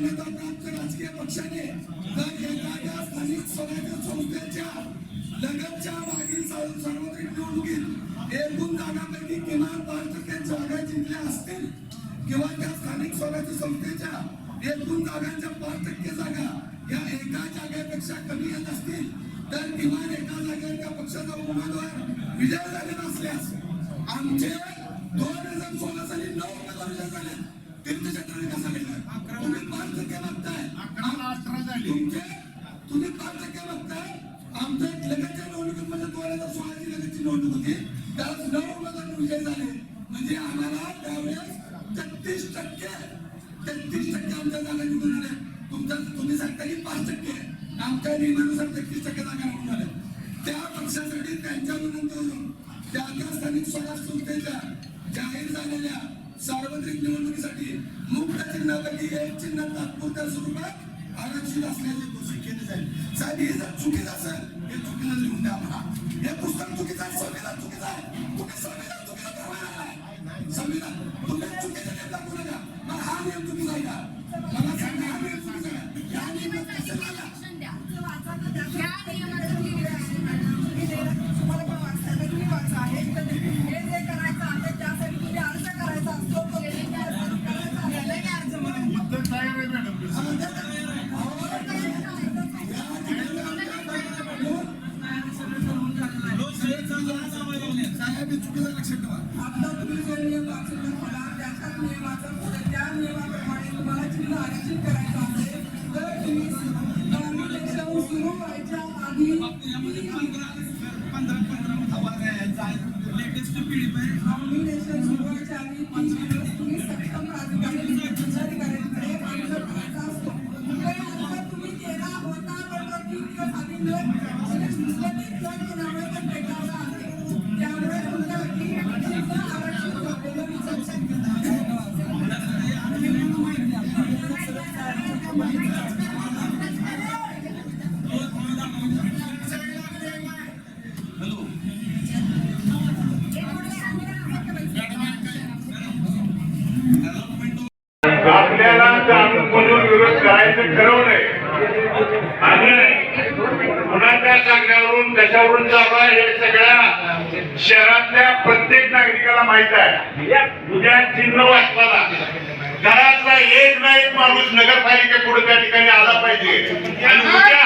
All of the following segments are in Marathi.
नोंदणी नोंदणीकृत राजकीय पक्षाने जर एखाद्या स्थानिक स्वराज्य संस्थेच्या लगतच्या मागील सार्वत्रिक निवडणुकीत एकूण जागांपैकी किमान पाच टक्के जागा जिंकल्या असतील किंवा त्या स्थानिक स्वराज्य संस्थेच्या एकूण जागांच्या पाच टक्के जागा या एका जागेपेक्षा कमी येत असतील तर किमान एका जागेवर त्या पक्षाचा उमेदवार विजय झाले नसल्यास आमचे दोन हजार सोळा साली नऊ उमेदवार विजय झाले. तीर्थक्षेत्राने कसा मिळणार तुम्ही पाच टक्के मागताय तुमचे तुम्ही पाच टक्के बघताय आमच्या लगतच्या निवडणुकीमध्ये दोन हजार सोळाची लगतची निवडणूक होती. त्यात नऊ उमेदवार विजय झाले. म्हणजे आम्हाला त्यावेळेस तेहतीस टक्के तेहतीस टक्के आमच्या जागा निवडून आल्या. तुमच्या तुम्ही सांगता की पाच टक्के. आमच्या नियमानुसार तेहतीस टक्के जागा निवडून आल्या. त्या पक्षासाठी त्यांच्या विनंतीवरून त्या त्या स्थानिक स्वराज संस्थेच्या जाहीर झालेल्या सार्वत्रिक निवडणुकीसाठी मुक्त चिन्हापैकी एक चिन्ह तात्पुरत्या स्वरूपात आरक्षित असल्याचे केले जाईल साहेब हे जर चुकीचं असेल हे चुकीला लिहून द्या मला हे पुस्तक चुकीचं आहे संविधान चुकीचं आहे तुम्ही संविधान चुकीचं ठरवायला आहे संविधान तुम्ही चुकीचं नियम दाखवू नका हा नियम चुकीचा आहे का मला सांगा हा नियम चुकीचा या नियमात कसं जो नियम त्याच्यात नियमाचं- त्या नियमाप्रमाणे तुम्हाला चिन्ह आरक्षित करायचं असेल, तर तुम्ही नॉमिनेशन सुरू व्हायच्या आधी नॉमिनेशन सुरू व्हायच्या आधी तीन दिवस तुम्ही सक्षम अधिकारी जिल्हाधिकाऱ्यांकडे अर्ज करायचा असतो. अर्ज तुम्ही केला होता, बरोबर तीन दिवस आधी लगेच तो फेटाळला आहे. त्यामुळे तुमच्यावरती चिन्ह आरक्षित झालेलं कुणाच्या सांगण्यावरून कशावरून चालू आहे हे सगळ्या शहरातल्या प्रत्येक नागरिकाला माहीत आहे. उद्या चिन्ह वाचवाला घरातला एक ना एक माणूस नगरपालिकेपुढे त्या ठिकाणी आला पाहिजे. आणि उद्या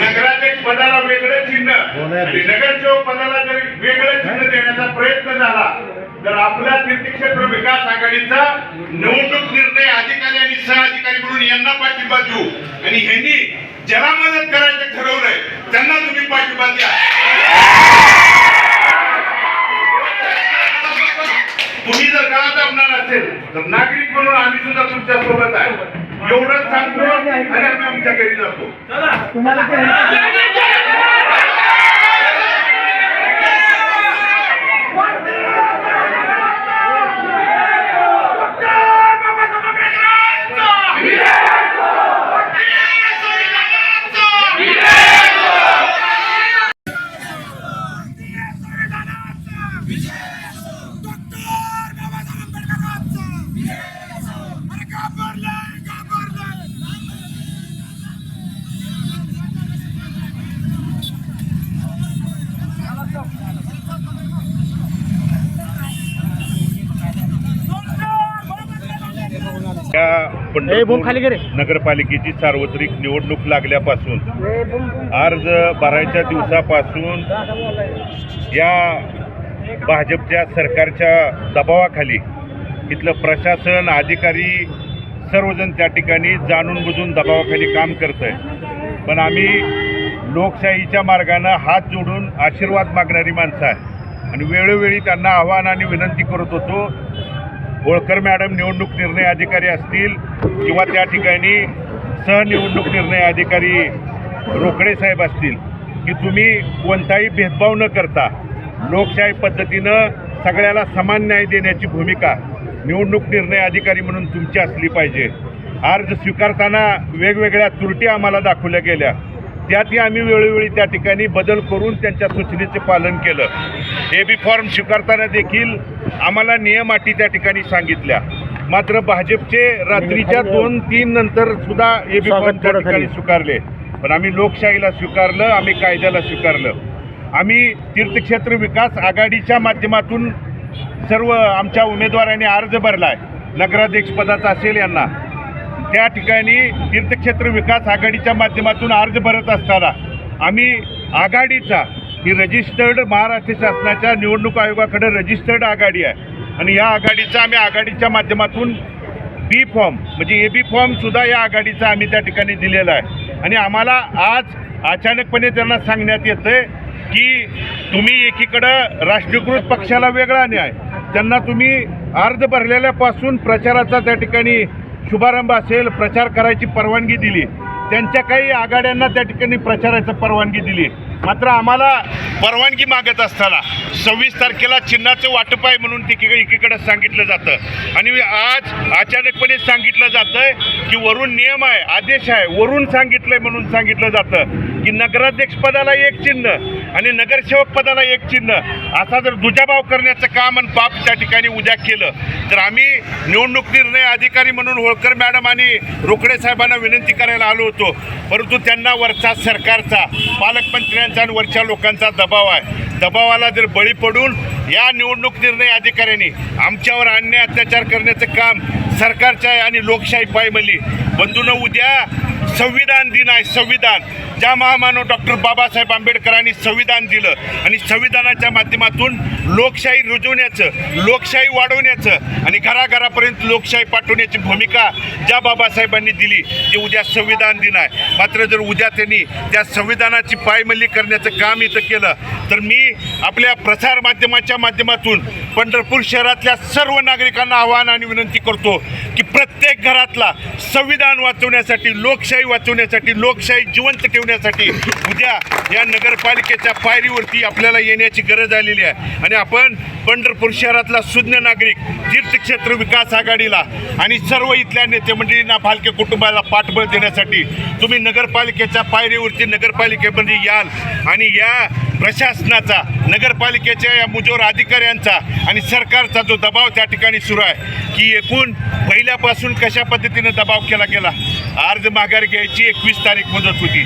नगराध्यक्ष पदाला वेगळं चिन्ह. आणि नगरसेवक पदाला जर वेगळं चिन्ह देण्याचा प्रयत्न झाला तर आपला तीर्थक्षेत्र विकास आघाडीचा निवडणूक निर्णय अधिकारी आणि सह त्यांना पाठिंबा देऊ. आणि ह्यांनी ज्याला मदत करायचं ठरवलंय त्यांना तुम्ही पाठिंबा द्या. तुम्ही जर गावात असणार असेल तर नागरिक म्हणून आम्ही सुद्धा तुमच्यासोबत आहे. एवढंच सांगतो आणि आम्ही आमच्या घरी जातो. त्या पंढरपूर नगरपालिकेची सार्वत्रिक निवडणूक लागल्यापासून अर्ज भरायच्या दिवसापासून या भाजपच्या सरकारच्या दबावाखाली इथलं प्रशासन अधिकारी सर्वजण त्या ठिकाणी जाणून बुजून दबावाखाली काम करत आहे पण आम्ही लोकशाहीच्या मार्गानं हात जोडून आशीर्वाद मागणारी माणसं आहे. आणि वेळोवेळी त्यांना आव्हान आणि विनंती करत होतो होळकर मॅडम निवडणूक निर्णय अधिकारी असतील किंवा त्या ठिकाणी सहनिवडणूक निर्णय अधिकारी रोकडे साहेब असतील की तुम्ही कोणताही भेदभाव न करता लोकशाही पद्धतीनं सगळ्याला समान न्याय देण्याची भूमिका निवडणूक निर्णय अधिकारी म्हणून तुमची असली पाहिजे. अर्ज स्वीकारताना वेगवेगळ्या त्रुटी आम्हाला दाखवल्या गेल्या. त्यातही आम्ही वेळोवेळी त्या ठिकाणी बदल करून त्यांच्या सूचनेचे पालन केलं. ए बी फॉर्म स्वीकारताना देखील आम्हाला नियम अटी त्या ठिकाणी सांगितल्या. मात्र भाजपचे रात्रीच्या दोन तीन नंतर सुद्धा ए बी फॉर्म त्या ठिकाणी स्वीकारले. पण आम्ही लोकशाहीला स्वीकारलं आम्ही कायद्याला स्वीकारलं. आम्ही तीर्थक्षेत्र विकास आघाडीच्या माध्यमातून सर्व आमच्या उमेदवारांनी अर्ज भरला आहे नगराध्यक्ष पदाचा असेल यांना. त्या ठिकाणी तीर्थक्षेत्र विकास आघाडीच्या माध्यमातून अर्ज भरत असताना आम्ही आघाडीचा ही रजिस्टर्ड महाराष्ट्र शासनाच्या निवडणूक आयोगाकडे रजिस्टर्ड आघाडी आहे. आणि या आघाडीचा आम्ही आघाडीच्या माध्यमातून बी फॉर्म म्हणजे ए बी फॉर्मसुद्धा या आघाडीचा आम्ही त्या ठिकाणी दिलेला आहे. आणि आम्हाला आज अचानकपणे त्यांना सांगण्यात येतंय की तुम्ही एकीकडं राष्ट्रीयकृत पक्षाला वेगळा न्याय त्यांना तुम्ही अर्ज भरलेल्यापासून प्रचाराचा त्या ठिकाणी शुभारंभ असेल प्रचार करायची परवानगी दिली. त्यांच्या काही आघाड्यांना त्या ठिकाणी प्रचाराची परवानगी दिली. मात्र आम्हाला परवानगी मागत असताना सव्वीस तारखेला चिन्हाचं वाटप आहे म्हणून तिकडे एकीकडे सांगितलं जातं. आणि आज अचानकपणे सांगितलं जातं की वरून नियम आहे आदेश आहे वरून सांगितलंय म्हणून सांगितलं जातं की नगराध्यक्ष पदाला एक चिन्ह आणि नगरसेवक पदाला एक चिन्ह. असा जर दुजाभाव करण्याचं काम आणि पाप त्या ठिकाणी उद्या केलं तर आम्ही निवडणूक निर्णय अधिकारी म्हणून होळकर मॅडम आणि रोकडे साहेबांना विनंती करायला आलो होतो. परंतु त्यांना वरचा सरकारचा पालकमंत्र्यांचा आणि वरच्या लोकांचा दबाव आहे. दबावाला जर बळी पडून या निवडणूक निर्णय अधिकाऱ्यांनी आमच्यावर अन्याय अत्याचार करण्याचं काम सरकारच्या आहे आणि लोकशाही पायमली बंधून उद्या संविधान दिन आहे संविधान. ज्या महामानव डॉक्टर बाबासाहेब आंबेडकरांनी संविधान दिलं आणि संविधानाच्या माध्यमातून लोकशाही रुजवण्याचं लोकशाही वाढवण्याचं आणि घराघरापर्यंत लोकशाही पाठवण्याची भूमिका ज्या बाबासाहेबांनी दिली ते उद्या संविधान दिन आहे. मात्र जर उद्या त्यांनी त्या संविधानाची पायमल्ली करण्याचं काम इथं केलं तर मी आपल्या प्रसार माध्यमाच्या माध्यमातून पंढरपूर शहरातल्या सर्व नागरिकांना आवाहन आणि विनंती करतो की प्रत्येक घरातला संविधान वाचवण्यासाठी लोकशाही वाचवण्यासाठी लोकशाही जिवंत ठेवण्यासाठी उद्या या नगरपालिकेच्या पायरीवरती आपल्याला येण्याची गरज आलेली आहे. आणि आपण पंढरपूर शहरातला सुज्ञ नागरिक तीर्थक्षेत्र विकास आघाडीला आणि सर्व इथल्या नेते मंडळींना फालके कुटुंबाला पाठबळ देण्यासाठी तुम्ही नगरपालिकेच्या पायरीवरती नगरपालिकेमध्ये याल आणि या प्रशासनाचा नगरपालिकेच्या या मुजोर अधिकाऱ्यांचा आणि सरकारचा जो दबाव त्या ठिकाणी सुरू आहे की एकूण पहिल्यापासून कशा पद्धतीने दबाव केला गेला? अर्ज माघार घ्यायची एकवीस तारीख मुदत होती.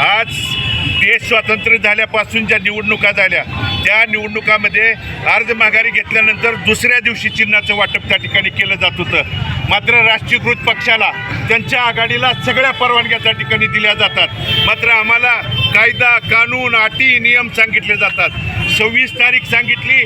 आज देश स्वातंत्र्य झाल्यापासून ज्या निवडणुका झाल्या त्या निवडणुकामध्ये अर्ज माघारी घेतल्यानंतर दुसऱ्या दिवशी चिन्हाचं वाटप त्या ठिकाणी केलं जात होतं. मात्र राष्ट्रीयकृत पक्षाला त्यांच्या आघाडीला सगळ्या परवानग्या त्या ठिकाणी दिल्या जातात. मात्र आम्हाला कायदा कानून अटी नियम सांगितले जातात. सव्वीस तारीख सांगितली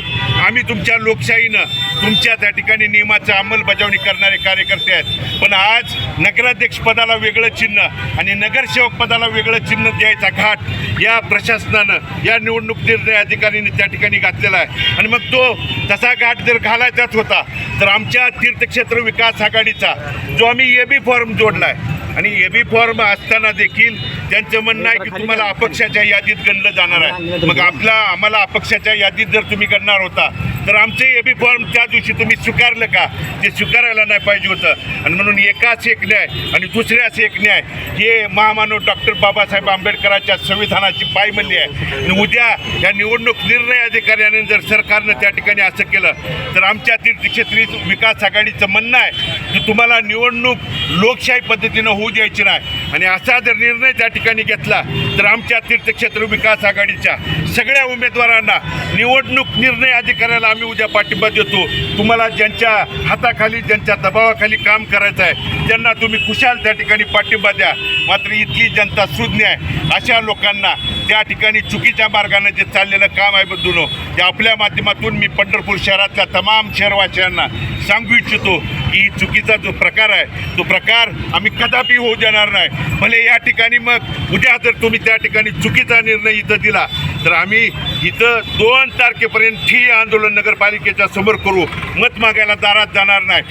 आम्ही तुमच्या लोकशाहीनं तुमच्या त्या ठिकाणी नियमाचं अंमलबजावणी करणारे कार्यकर्ते आहेत. पण आज नगराध्यक्ष पदाला वेगळं चिन्ह आणि नगरसेवक पदाला वेगळं चिन्ह द्यायचा घाट या प्रशासनानं या निवडणूक निर्णय अधिकाऱ्यांनी त्या ठिकाणी घातलेला आहे. आणि मग तो तसा घाट जर घालायचाच होता तर आमच्या तीर्थक्षेत्र विकास आघाडीचा जो आम्ही ए बी फॉर्म जोडला आहे आणि ए बी फॉर्म असताना देखील त्यांचं म्हणणं आहे की तुम्हाला अपक्षाच्या यादीत गणलं जाणार आहे. मग आपला आम्हाला अपक्षाच्या यादीत जर तुम्ही गणणार होता तर आमचे ए बी फॉर्म त्या दिवशी तुम्ही स्वीकारलं का? ते स्वीकारायला नाही पाहिजे होतं. आणि म्हणून एकाच एक न्याय आणि दुसऱ्याच एक न्याय. हे महामानव डॉक्टर बाबासाहेब आंबेडकरांच्या संविधानाची पायमल्ली आहे. आणि उद्या या निवडणूक निर्णय अधिकाऱ्याने जर सरकारनं त्या ठिकाणी असं केलं तर आमच्या तीर्थक्षेत्री विकास आघाडीचं म्हणणं आहे की तुम्हाला निवडणूक लोकशाही पद्धतीनं होऊ द्यायची नाही. आणि असा जर निर्णय त्या ठिकाणी घेतला तर आमच्या तीर्थक्षेत्र विकास आघाडीच्या सगळ्या उमेदवारांना निवडणूक निर्णय अधिकाऱ्याला आम्ही उद्या पाठिंबा देतो. तुम्हाला ज्यांच्या हाताखाली ज्यांच्या दबावाखाली काम करायचं आहे त्यांना तुम्ही खुशाल त्या ठिकाणी पाठिंबा द्या. मात्र इथली जनता सुज्ञ आहे. अशा लोकांना त्या ठिकाणी चुकीच्या मार्गाने जे चाललेलं काम आहे बंधून ते आपल्या माध्यमातून मी पंढरपूर शहरातल्या तमाम शहरवासियांना सांगू इच्छितो की चुकीचा जो प्रकार आहे तो प्रकार आम्ही कदापि होऊ देणार नाही. भले या ठिकाणी मग उद्या जर तुम्ही त्या ठिकाणी चुकीचा निर्णय इथं दिला तर आम्ही इथं दोन तारखेपर्यंत ही आंदोलन नगरपालिकेच्या समोर करू. मत मागायला दारात जाणार नाही.